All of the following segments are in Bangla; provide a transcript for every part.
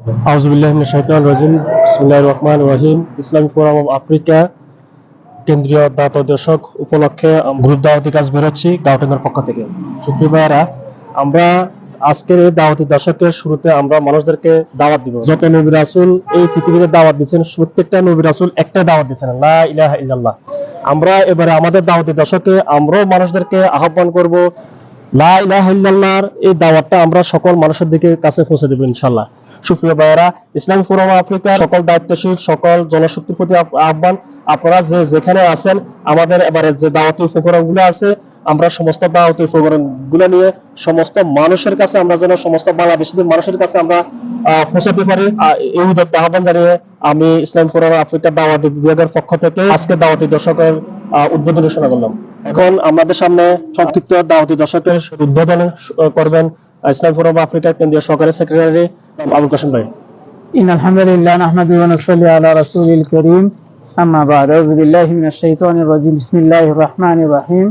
আমরা আজকের শুরুতে আমরা মানুষদেরকে দাওয়াত দিব। যত নবী এই পৃথিবীতে দাওয়াত দিচ্ছেন, প্রত্যেকটা নবী রাসুল একটা দাওয়াত দিচ্ছেন। আমরা এবারে আমাদের দাওয়াতি দর্শকে, আমরাও মানুষদেরকে আহ্বান করব এই দাওয়াতটা আমরা সকল মানুষের দিকে কাছে পৌঁছে ইনশাল্লাহ সুপ্রিয় ভাইয়েরা ফোরাম আফ্রিকার সকল দায়িত্বশীল, সকল জনশক্তির প্রতি আহ্বান। আপনারা যে যেখানে আছেন, আমাদের এবারে যে দাওয়াতি আছে, আমরা সমস্ত দাওয়াতি প্রোগ্রাম নিয়ে সমস্ত মানুষের কাছে আমরা যেন সমস্ত বাংলাদেশিদের মানুষের কাছে আমরা পৌঁছাতে পারি। এই আহ্বান জানিয়ে আমি ইসলাম ফোরাম আফ্রিকার দাওয়াতি বিভাগের পক্ষ থেকে আজকে দাওয়াতি দর্শকের উদ্বোধন ঘোষণা করলাম এখন আমাদের সামনে সংক্ষিপ্ত দাওয়াতি দর্শকের উদ্বোধন আহ, করবেন আহ, ইসলাম ফোরাম আফ্রিকার কেন্দ্রীয় সহকারী সেক্রেটারি আবুল কাসিম ভাই إن الحمد لله نحمده ونصلي على رسول الكريم أما بعد أعوذ بالله من الشيطان الرجيم بسم الله الرحمن الرحيم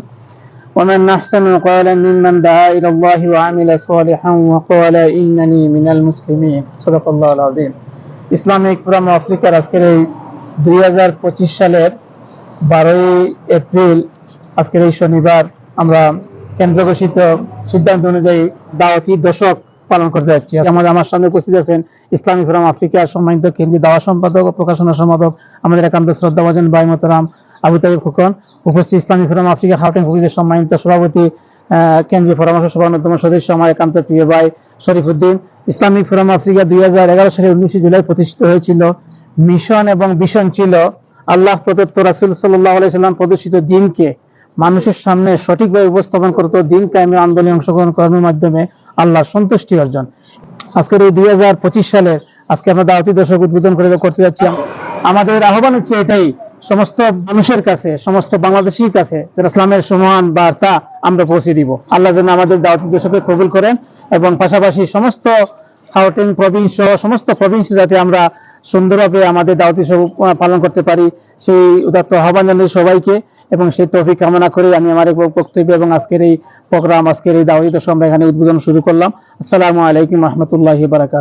ومن أحسن قولا ممن دعا إلى الله وعمل صالحا وقال إنني من المسلمين صدق الله العظيم ইসলামিক ফোরাম আফ্রিকার আজকের এই দুই হাজার পঁচিশ সালের বারোই এপ্রিল, আজকের এই শনিবার আমরা কেন্দ্র ঘোষিত সিদ্ধান্ত অনুযায়ী দাওয়াতি দশক পালন করতে যাচ্ছি। আমাদের আমার সামনে উপস্থিত আছেন ইসলামী ফোরাম আফ্রিকার সম্মানিত কেন্দ্রীয় দাওয়া সম্পাদক ও প্রকাশনা সম্পাদক আমাদের একান্ত শ্রদ্ধাভাজন বাই মোতারাম আবু তাইব খোকন। উপস্থিত ইসলামী ফোরাম আফ্রিকা হাউটিং ফকিজের সম্মানিত সভাপতি কেন্দ্রীয় পরামর্শ সভার অন্যতম সদস্য আমার একান্ত প্রিয় ভাই শরীফুদ্দিন ইসলামিক ফোরাম আফ্রিকা দুই হাজার এগারো সালের উনিশে জুলাই প্রতিষ্ঠিত হয়েছিল। মিশন এবং ভিশন ছিল আল্লাহ প্রদত্ত রাসুল সাল্লাম প্রদর্শিত দিনকে মানুষের সামনে সঠিকভাবে উপস্থাপন করত। দিন কায়েমের আন্দোলনে অংশগ্রহণ করার মাধ্যমে আল্লাহ সন্তুষ্টি অর্জন। আজকের এই দুই হাজার পঁচিশ সালের আজকে আমরা দাওয়াতি দর্শক উদ্বোধন করে করতে যাচ্ছি। আমাদের আহ্বান হচ্ছে এটাই, সমস্ত মানুষের কাছে, সমস্ত বাংলাদেশির কাছে যে ইসলামের সমান বার্তা আমরা পৌঁছে দিব। আল্লাহ যেন আমাদের দাওয়াতি দর্শকে কবুল করেন এবং পাশাপাশি সমস্ত হাউটিং প্রভিন্স সহ সমস্ত প্রভিন্সে যাতে আমরা সুন্দরভাবে আমাদের দাওয়াতি সব পালন করতে পারি। সেই উদাত্ত আহ্বান জানাই সবাইকে এবং সেই তফিক কামনা করে আমি আমার বক্তব্য এবং আজকের এই প্রোগ্রাম, আজকের এই দাওয়াতি সম্ভব এখানে উদ্বোধন শুরু করলাম। আসসালামু আলাইকুম রহমতুল্লাহি বারাকাত